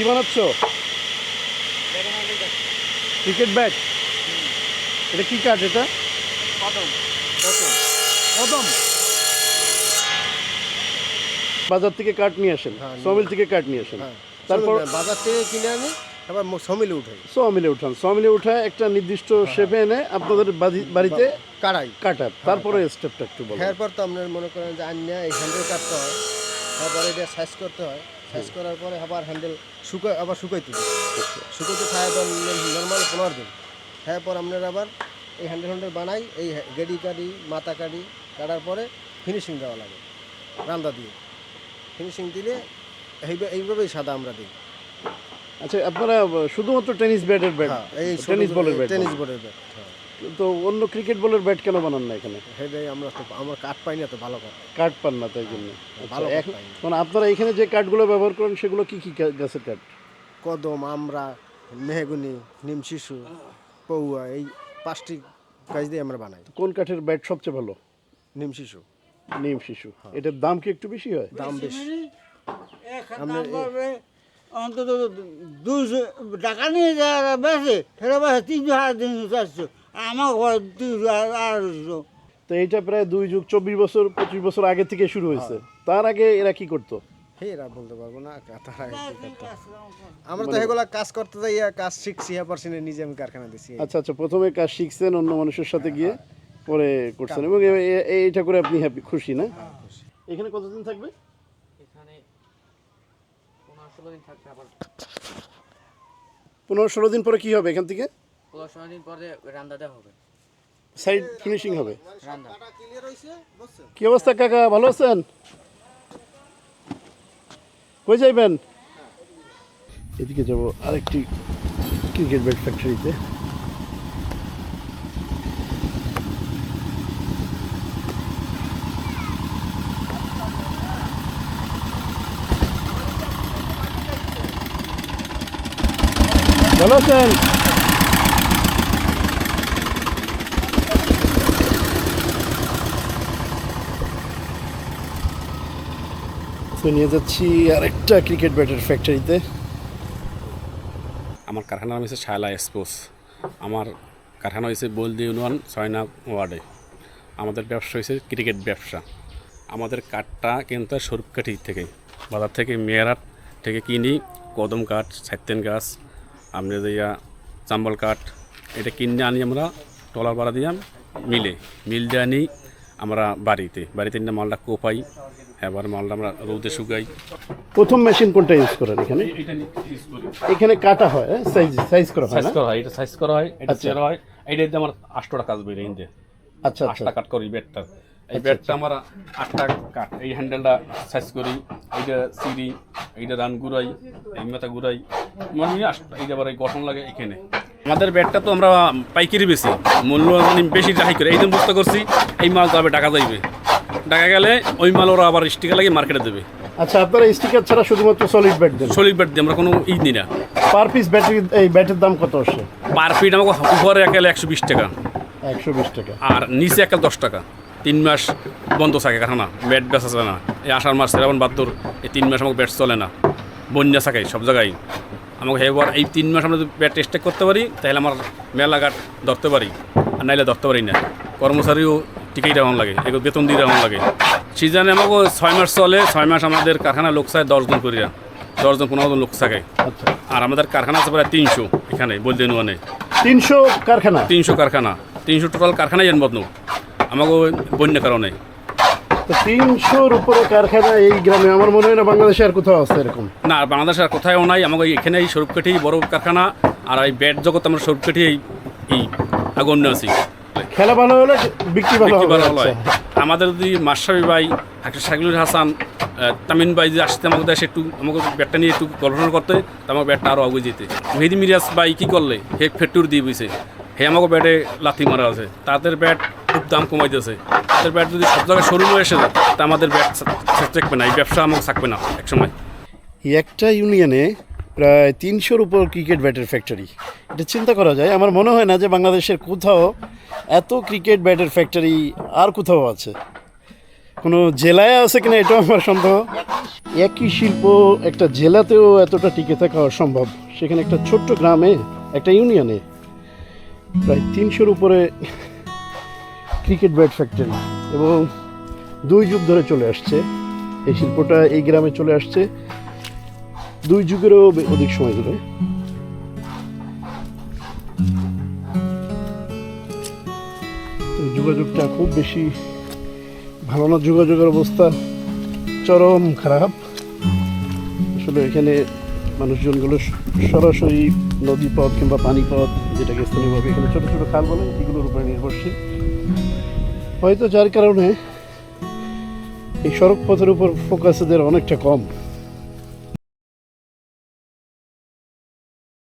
কি বানাচ্ছ? Cricket bat. এটা কি কাঠ এটা? কদম। কদম। বাজার থেকে কাঠ নিয়ে আসেন। হ্যাঁ, সমিল থেকে কাঠ নিয়ে আসেন। হ্যাঁ তারপর বাজার থেকে কিনে আনি আবার সমিলে উঠাই। সমিলে উঠান। সমিলে উঠায় একটা নির্দিষ্ট শেপে এনে আপনাদের বাড়ি- বাড়িতে কাড়াই কাটার তারপরে স্টেপটা একটু বলো এরপর তো আপনার মনে করেন যে আন্যা এই হ্যান্ডেল কাটতে হয়। তারপরে এটা সাইজ করতে হয়। সাইজ করার পরে আবার হ্যান্ডেল শুকাই আবার শুকাইতে দিই শুকাইতে তো নর্মাল পনেরো দিন। এরপর আপনার আবার এই হ্যান্ডেল হ্যান্ডেল বানাই এই গেডি কাটি মাথা কাটি কাটার পরে ফিনিশিং দেওয়া লাগে রান্দা দিয়ে। ফিনিশিং দিলে এইভাবে এইভাবেই সাদা আমরা দিই। আচ্ছা আপনারা শুধুমাত্র টেনিস ব্যাটের ব্যাট এই টেনিস বলের ব্যাট টেনিস বলের ব্যাট হ্যাঁ তো অন্য ক্রিকেট বলের ব্যাট কেন বানান না এখানে? সেটাই আমরা তো আমার কাঠ পাই না তো ভালো কাঠ। কাঠ পান না তাই জন্য। ভালো আচ্ছা, এখন মানে আপনারা এখানে যে কাঠগুলো ব্যবহার করেন সেগুলো কি কি গাছের কাঠ? কদম আমরা মেহগুনি নিম শিশু পৌয়া এই পাঁচটি গাছ দিয়ে আমরা বানাই। কোন কাঠের ব্যাট সবচেয়ে ভালো? নিম শিশু। নিম শিশু। এটার দাম কি একটু বেশি হয়? দাম বেশি দাম পড়বে অন্তত দুশো টাকা নিয়ে যারা বেশি সেটা বেশি তিনশো সাড়ে তিনশো চারশো। আমার ঘর আড়াইশো। তো এইটা প্রায় দুই যুগ চব্বিশ বছর পঁচিশ বছর আগে থেকে শুরু হয়েছে। তার আগে এরা কি করতো? হে এরা বলতে পারব না তারা আমরা তো এগুলা কাজ করতে যাই কাজ শিখছি হ্যাঁ না, নিজে আমি কারখানা দিছি। আচ্ছা আচ্ছা প্রথমে কাজ শিখছেন অন্য মানুষের সাথে গিয়ে পরে করছেন। এবং এইটা করে আপনি হ্যাপি খুশি না? এখানে কতদিন থাকবে? এখানে পনেরো ষোলো দিন থাকতে আবার পনেরো ষোলো দিন পরে কি হবে এখান থেকে? পনেরো দিন পরে রান্না দেওয়া হবে। সাইড ফিনিশিং হবে। কি অবস্থা কাকা? ভালো আছেন? কই যাইবেন? এদিকে যাব আরেকটি ক্রিকেট ব্যাট ফ্যাক্টরিতে ভালো আছেন? তো নিয়ে যাচ্ছি আরেকটা ক্রিকেট ব্যাটের ফ্যাক্টরিতে আমার কারখানার নাম হচ্ছে শায়লা এক্সপোস। আমার কারখানা হয়েছে বলদি ইউনিয়ন, ছয়না ওয়ার্ডে। আমাদের ব্যবসা হয়েছে ক্রিকেট ব্যবসা। আমাদের কাঠটা কিন্তু সরুপকাঠি থেকে। বাজার থেকে মেয়েরাট থেকে কিনি, কদম কাঠ সাইতেন গাছ, আপনি দিয়া চাম্বল কাঠ, এটা কিনে আনি আমরা, টলার পাড়া দিয়াম মিলে। মিল দিয়ে আনি আমরা বাড়িতে। বাড়িতে নিয়ে মালটা কোপাই। এবার মালটা আমরা রোদে শুকাই। প্রথম মেশিন কোনটা ইউজ করেন এখানে? এটা ইউজ করি। এখানে কাটা হয় সাইজ সাইজ করা হয় সাইজ না? করা হয় এটা সাইজ করা হয় এটা আচ্ছা। চেয়ার হয়। এইটা দিয়ে আমার আটটা কাজ বেরিয়ে ইন্দে আচ্ছা আচ্ছা। আটটা কাট করি বেডটা এই বেডটা আমার আটটা কাট। এই হ্যান্ডেলটা সাইজ করি এইটা সিঁড়ি এইটা রান ঘুরাই এই মাথা ঘুরাই। মানে এইটা আবার এই গঠন লাগে এখানে। আমাদের বেডটা তো আমরা পাইকারি বেশি মূল্য মানে বেশি রাখি করে। এই দিন বুঝতে করছি এই মাল যাবে টাকা যাইবে। টাকা গেলে ওই মাল ওরা আবার স্টিকার লাগিয়ে মার্কেটে দেবে। আচ্ছা আপনারা স্টিকার ছাড়া শুধুমাত্র সলিড ব্যাট দেন? সলিড ব্যাট দিয়ে আমরা কোনো ই দিই না। পার পিস ব্যাটারি এই ব্যাটের দাম কত আসে? পার ফিট আমাকে উপরে একেলে একশো বিশ টাকা। একশো বিশ টাকা। আর নিচে একটা দশ টাকা। তিন মাস বন্ধ থাকে কারখানা ব্যাট বেচা চলে না। এই আষাঢ় মাস শ্রাবণ বাদ্দর এই তিন মাস আমাকে ব্যাট চলে না। বন্যা থাকে সব জায়গায়। আমাকে এবার এই তিন মাস আমরা যদি ব্যাট টেস্টেক করতে পারি তাহলে আমার মেলা ঘাট ধরতে পারি। আর নাইলে ধরতে পারি না। কর্মচারীও টিকেই দেওয়ান লাগে এগুলো বেতন দিয়ে দেওয়ান লাগে। সিজনে আমাকে ছয় মাস চলে ছয় মাস আমাদের কারখানা লোক চায় দশজন করিয়া দশজন পনেরো জন লোক থাকে আর আমাদের কারখানা আছে প্রায় তিনশো এখানে বলতে নুয়ানে তিনশো কারখানা? তিনশো কারখানা তিনশো টোটাল কারখানাই এর বদনু আমাকে ওই বন্যা কারণে। তো তিনশোর উপরে কারখানা এই গ্রামে আমার মনে হয় না বাংলাদেশে আর কোথাও আছে এরকম। না বাংলাদেশের আর কোথাও নাই আমাকে এখানে এই স্বরূপকাঠি বড় কারখানা আর এই ব্যাট জগৎ আমরা স্বরূপকাঠি এই আগণ্য আছি খেলা ভালো হলে বিক্রি ভালো হয়। আচ্ছা। আমাদের যদি মাসাবি ভাই একটা শাকিলুর হাসান তামিন ভাই যদি আসতে আমাকে দেশে একটু আমাকে ব্যাটটা নিয়ে একটু গবেষণা করতে তো আমার ব্যাটটা আরও আগে যেতে মেহেদি মিরাজ ভাই কী করলে? হে ফেটুর দিয়ে বুঝছে হে আমাকে ব্যাটে লাথি মারা আছে। তাদের ব্যাট খুব দাম কমাই দিয়েছে তাদের ব্যাট যদি সব জায়গায় শোরুমে এসে যায় তা আমাদের ব্যাট থাকবে না এই ব্যবসা আমাকে থাকবে না একসময়। একটা ইউনিয়নে প্রায় তিনশোর উপর ক্রিকেট ব্যাটের ফ্যাক্টরি এটা চিন্তা করা যায়, আমার মনে হয় না যে বাংলাদেশের কোথাও এত ক্রিকেট ব্যাটের ফ্যাক্টরি আর কোথাও আছে। কোনো জেলায় আছে কিনা এটাও আমার সন্দেহ। একই শিল্প একটা জেলাতেও এতটা টিকে থাকা অসম্ভব। সেখানে একটা ছোট্ট গ্রামে, একটা ইউনিয়নে প্রায় তিনশোর উপরে ক্রিকেট ব্যাট ফ্যাক্টরি এবং দুই যুগ ধরে চলে আসছে। এই শিল্পটা এই গ্রামে চলে আসছে। দুই যুগেরও অধিক সময় ধরে। যোগাযোগটা খুব বেশি ভালো না, যোগাযোগের অবস্থা চরম খারাপ। আসলে এখানে মানুষজনগুলো সরাসরি নদী পথ কিংবা পানি পথ, যেটাকে স্থানীয়ভাবে এখানে ছোটো ছোটো খাল বলে, এগুলোর উপরে নির্ভরশীল। হয়তো যার কারণে এই সড়ক পথের উপর ফোকাস এদের অনেকটা কম।